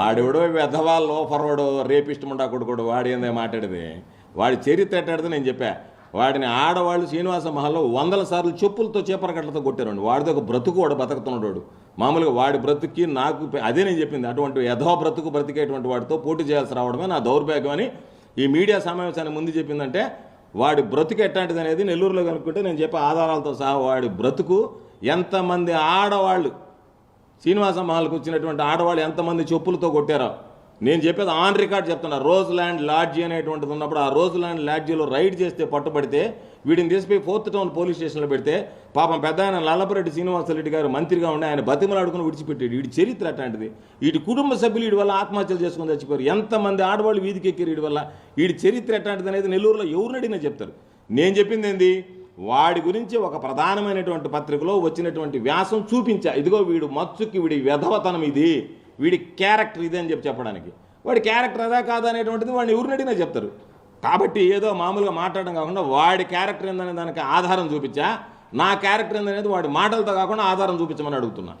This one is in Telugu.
వాడెవడో వెధవా లోఫర్వాడు రేపిస్ట్ ముండా కొడుకోడు వాడు ఏందే మాట్లాడేది. వాడి చరిత్ర ఎట్టాడితే నేను చెప్పా. వాడిని ఆడవాళ్ళు శ్రీనివాస మహల్లో వందల సార్లు చెప్పులతో చేపరగట్లతో కొట్టారండి. వాడితో ఒక బ్రతుకు వాడు బతుకుతున్నాడు మామూలుగా వాడి బ్రతుక్కి నాకు అదే నేను చెప్పింది. అటువంటి యథో బ్రతుకు బ్రతికేటువంటి వాడితో పోటీ చేయాల్సి రావడమే నా దౌర్భాగ్యం అని ఈ మీడియా సమావేశానికి ముందు చెప్పిందంటే వాడి బ్రతుకు ఎట్లాంటిది అనేది నెల్లూరులో కనుక్కుంటే నేను చెప్పే ఆధారాలతో సహా వాడి బ్రతుకు ఎంతమంది ఆడవాళ్ళు శ్రీనివాస మహల్కి వచ్చినటువంటి ఆడవాళ్ళు ఎంతమంది చెప్పులతో కొట్టారో. నేను చెప్పేది ఆన్ రికార్డ్ చెప్తున్నా. రోజ్ ల్యాండ్ లాడ్జీ అనేటువంటిది ఉన్నప్పుడు ఆ రోజ్ ల్యాండ్ లాడ్జీలో రైడ్ చేస్తే పట్టుబడితే వీడిని తీసిపోయి ఫోర్త్ టౌన్ పోలీస్ స్టేషన్లో పెడితే పాపం పెద్ద ఆయన నల్లపరెడ్డి శ్రీనివాసరెడ్డి గారు మంత్రిగా ఉండి ఆయన బతిమలాడుకుని విడిచిపెట్టాడు. వీడి చరిత్ర అట్లాంటిది. వీటి కుటుంబ సభ్యులు వీడి వల్ల ఆత్మహత్యలు చేసుకుని చచ్చిపోయారు. ఎంతమంది ఆడవాళ్ళు వీధికి ఎక్కారు వీడి వల్ల? వీడి చరిత్ర ఎట్లాంటిది అనేది నెల్లూరులో ఎవరినడిగినా చెప్తారు. నేను చెప్పింది ఏంది? వాడి గురించి ఒక ప్రధానమైనటువంటి పత్రికలో వచ్చినటువంటి వ్యాసం చూపించా. ఇదిగో వీడు మత్సుకి వీడి వ్యధవతనం ఇది. వీడి క్యారెక్టర్ ఇది అని చెప్పి చెప్పడానికి. వాడి క్యారెక్టర్ అదా కాదా అనేటువంటిది వాడిని ఎవరిని అడిగినా చెప్తారు. కాబట్టి ఏదో మామూలుగా మాట్లాడడం కాకుండా వాడి క్యారెక్టర్ ఏందనే దానికి ఆధారం చూపించా. నా క్యారెక్టర్ ఏందనేది వాడి మాటలతో కాకుండా ఆధారం చూపించమని అడుగుతున్నాను